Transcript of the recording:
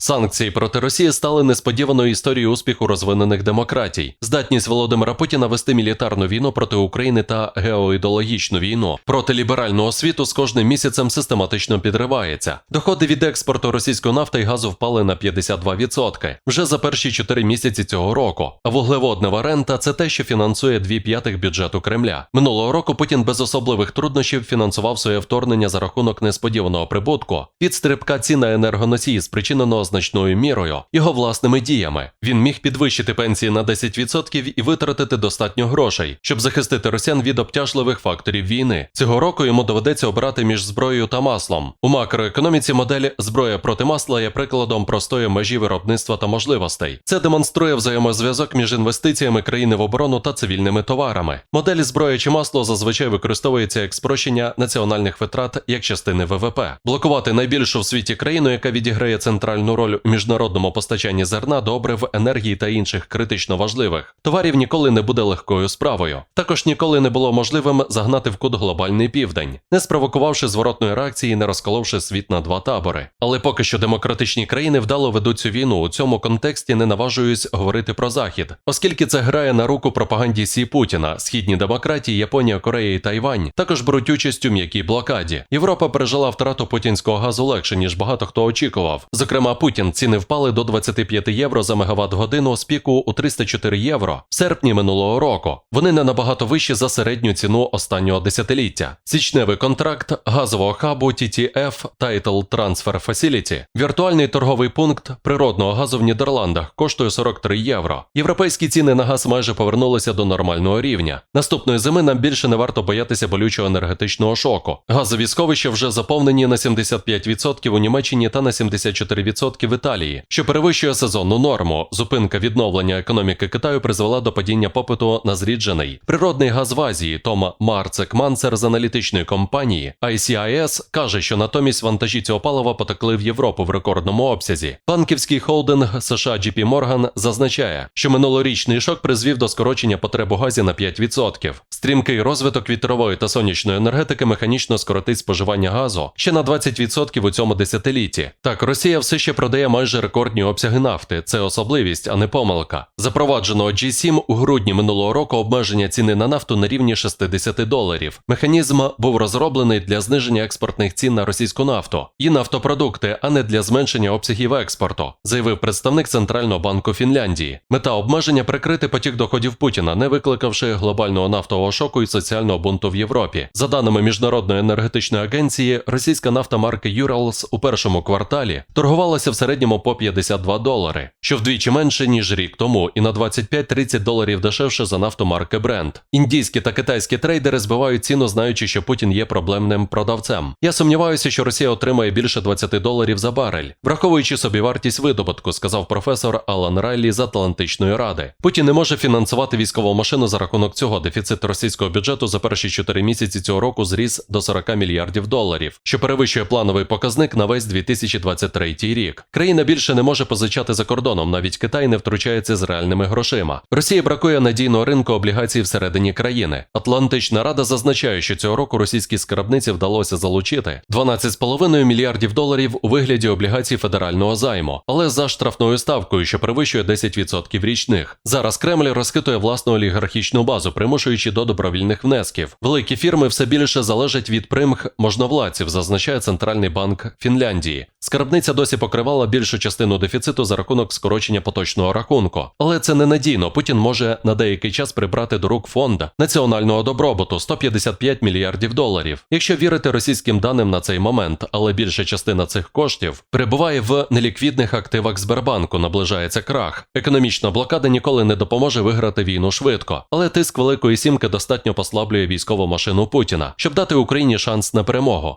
Санкції проти Росії стали несподіваною історією успіху розвинених демократій. Здатність Володимира Путіна вести мілітарну війну проти України та геоідеологічну війну проти ліберального світу з кожним місяцем систематично підривається. Доходи від експорту російської нафти і газу впали на 52% вже за перші 4 місяці цього року. А вуглеводнева рента це те, що фінансує дві п'ятих бюджету Кремля. Минулого року Путін без особливих труднощів фінансував своє вторгнення за рахунок несподіваного прибутку від стрибка цін на енергоносії, спричиненого значною мірою його власними діями. Він міг підвищити пенсії на 10% і витратити достатньо грошей, щоб захистити росіян від обтяжливих факторів війни. Цього року йому доведеться обирати між зброєю та маслом. У макроекономіці модель зброя проти масла є прикладом простої межі виробництва та можливостей. Це демонструє взаємозв'язок між інвестиціями країни в оборону та цивільними товарами. Модель зброя чи масло зазвичай використовується як спрощення національних витрат як частини ВВП. Блокувати найбільшу в світі країну, яка відіграє центральну роль у міжнародному постачанні зерна, добрив, енергії та інших критично важливих товарів ніколи не буде легкою справою. Також ніколи не було можливим загнати в кут глобальний південь, не спровокувавши зворотної реакції, не розколовши світ на два табори. Але поки що демократичні країни вдало ведуть цю війну. У цьому контексті не наважуюсь говорити про захід, оскільки це грає на руку пропаганді Сі Путіна. Східні демократії, Японія, Корея і Тайвань також беруть участь у м'якій блокаді. Європа пережила втрату путінського газу легше ніж багато хто очікував. Зокрема, Путін ціни впали до 25 євро за мегаватт годину з піку у 304 євро в серпні минулого року. Вони не набагато вищі за середню ціну останнього десятиліття. Січневий контракт газового хабу TTF Title Transfer Facility, віртуальний торговий пункт природного газу в Нідерландах коштує 43 євро. Європейські ціни на газ майже повернулися до нормального рівня. Наступної зими нам більше не варто боятися болючого енергетичного шоку. Газові сховища вже заповнені на 75% у Німеччині та на 74% в Італії, що перевищує сезонну норму. Зупинка відновлення економіки Китаю призвела до падіння попиту на зріджений природний газ в Азії. Том Марцек Мансер з аналітичної компанії ICIS каже, що натомість вантажі цього палива потекли в Європу в рекордному обсязі. Банківський холдинг США JP Morgan зазначає, що минулорічний шок призвів до скорочення потреб у газі на 5%. Стрімкий розвиток вітрової та сонячної енергетики механічно скоротить споживання газу ще на 20% у цьому десятилітті. Так, Росія все ще продає майже рекордні обсяги нафти. Це особливість, а не помилка. Запровадженого G7 у грудні минулого року обмеження ціни на нафту на рівні 60 доларів. Механізм був розроблений для зниження експортних цін на російську нафту і нафтопродукти, а не для зменшення обсягів експорту, заявив представник Центрального банку Фінляндії. Мета обмеження прикрити потік доходів Путіна, не викликавши глобального нафтового шоку і соціального бунту в Європі. За даними міжнародної енергетичної агенції, російська нафта марки Urals у першому кварталі торгувалася в середньому по 52 долари, що вдвічі менше ніж рік тому, і на 25-30 доларів дешевше за нафту марки Brent. Індійські та китайські трейдери збивають ціну, знаючи, що Путін є проблемним продавцем. Я сумніваюся, що Росія отримає більше 20 доларів за барель, враховуючи собі вартість видобутку, сказав професор Алан Райлі з Атлантичної ради. Путін не може фінансувати військову машину за рахунок цього. Дефіцит російського бюджету за перші 4 місяці цього року зріс до 40 мільярдів доларів, що перевищує плановий показник на весь 2023 рік. Країна більше не може позичати за кордоном, навіть Китай не втручається з реальними грошима. Росії бракує надійного ринку облігацій всередині країни. Атлантична рада зазначає, що цього року російській скарбниці вдалося залучити 12,5 мільярдів доларів у вигляді облігацій федерального займу, але за штрафною ставкою, що перевищує 10% річних. Зараз Кремль розхитує власну олігархічну базу, примушуючи до добровільних внесків. Великі фірми все більше залежать від примх можновладців, зазначає Центральний банк Фінляндії. Скарбниця досі покривала більшу частину дефіциту за рахунок скорочення поточного рахунку, але це ненадійно. Путін може на деякий час прибрати до рук фонда національного добробуту 155 мільярдів доларів. Якщо вірити російським даним на цей момент, але більша частина цих коштів перебуває в неліквідних активах Сбербанку, наближається крах. Економічна блокада ніколи не допоможе виграти війну швидко, але тиск Великої Сімки достатньо послаблює військову машину Путіна, щоб дати Україні шанс на перемогу.